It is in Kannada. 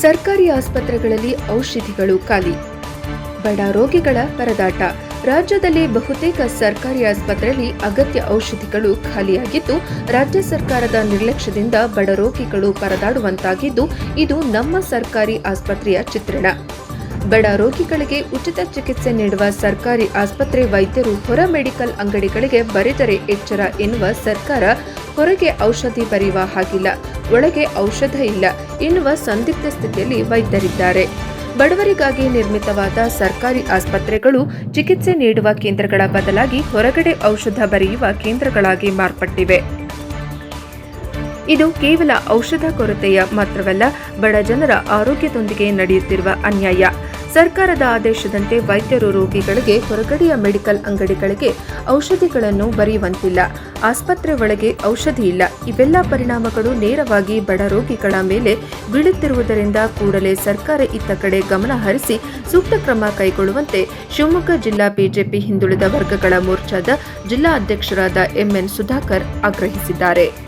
ಸರ್ಕಾರಿ ಆಸ್ಪತ್ರೆಗಳಲ್ಲಿ ಔಷಧಿಗಳು ಖಾಲಿ. ಬಡ ರೋಗಿಗಳ ಪರದಾಟ. ರಾಜ್ಯದಲ್ಲಿ ಬಹುತೇಕ ಸರ್ಕಾರಿ ಆಸ್ಪತ್ರೆಯಲ್ಲಿ ಅಗತ್ಯ ಔಷಧಿಗಳು ಖಾಲಿಯಾಗಿದ್ದು, ರಾಜ್ಯ ಸರ್ಕಾರದ ನಿರ್ಲಕ್ಷ್ಯದಿಂದ ಬಡ ರೋಗಿಗಳು ಪರದಾಡುವಂತಾಗಿದ್ದು, ಇದು ನಮ್ಮ ಸರ್ಕಾರಿ ಆಸ್ಪತ್ರೆಯ ಚಿತ್ರಣ. ಬಡ ರೋಗಿಗಳಿಗೆ ಉಚಿತ ಚಿಕಿತ್ಸೆ ನೀಡುವ ಸರ್ಕಾರಿ ಆಸ್ಪತ್ರೆ ವೈದ್ಯರು ಹೊರ ಮೆಡಿಕಲ್ ಅಂಗಡಿಗಳಿಗೆ ಬರೆದರೆ ಎಚ್ಚರ ಎನ್ನುವ ಸರ್ಕಾರ ಹೊರಗೆ ಔಷಧಿ ಬರೆಯುವ ಹಾಗಿಲ್ಲ ಒಳಗೆ ಔಷಧ ಇಲ್ಲ ಎನ್ನುವ ಸಂದಿಗ್ಧ ಸ್ಥಿತಿಯಲ್ಲಿ ವೈದ್ಯರಿದ್ದಾರೆ. ಬಡವರಿಗಾಗಿ ನಿರ್ಮಿತವಾದ ಸರ್ಕಾರಿ ಆಸ್ಪತ್ರೆಗಳು ಚಿಕಿತ್ಸೆ ನೀಡುವ ಕೇಂದ್ರಗಳ ಬದಲಾಗಿ ಹೊರಗಡೆ ಔಷಧ ಬರೆಯುವ ಕೇಂದ್ರಗಳಾಗಿ ಮಾರ್ಪಟ್ಟಿವೆ. ಇದು ಕೇವಲ ಔಷಧ ಕೊರತೆಯ ಮಾತ್ರವಲ್ಲ, ಬಡ ಜನರ ಆರೋಗ್ಯದೊಂದಿಗೆ ನಡೆಯುತ್ತಿರುವ ಅನ್ಯಾಯ. ಸರ್ಕಾರದ ಆದೇಶದಂತೆ ವೈದ್ಯರು ರೋಗಿಗಳಿಗೆ ಹೊರಗಡೆಯ ಮೆಡಿಕಲ್ ಅಂಗಡಿಗಳಿಗೆ ಔಷಧಿಗಳನ್ನು ಬರೆಯುವಂತಿಲ್ಲ. ಆಸ್ಪತ್ರೆ ಒಳಗೆ ಔಷಧಿ ಇಲ್ಲ. ಇವೆಲ್ಲ ಪರಿಣಾಮಗಳು ನೇರವಾಗಿ ಬಡ ರೋಗಿಗಳ ಮೇಲೆ ಬೀಳುತ್ತಿರುವುದರಿಂದ ಕೂಡಲೇ ಸರ್ಕಾರ ಇತ್ತ ಕಡೆ ಗಮನ ಹರಿಸಿ ಸೂಕ್ತ ಕ್ರಮ ಕೈಗೊಳ್ಳುವಂತೆ ಶಿವಮೊಗ್ಗ ಜಿಲ್ಲಾ ಬಿಜೆಪಿ ಹಿಂದುಳಿದ ವರ್ಗಗಳ ಮೋರ್ಚಾದ ಜಿಲ್ಲಾ ಅಧ್ಯಕ್ಷರಾದ ಎಂಎನ್ ಸುಧಾಕರ್ ಆಗ್ರಹಿಸಿದ್ದಾರೆ.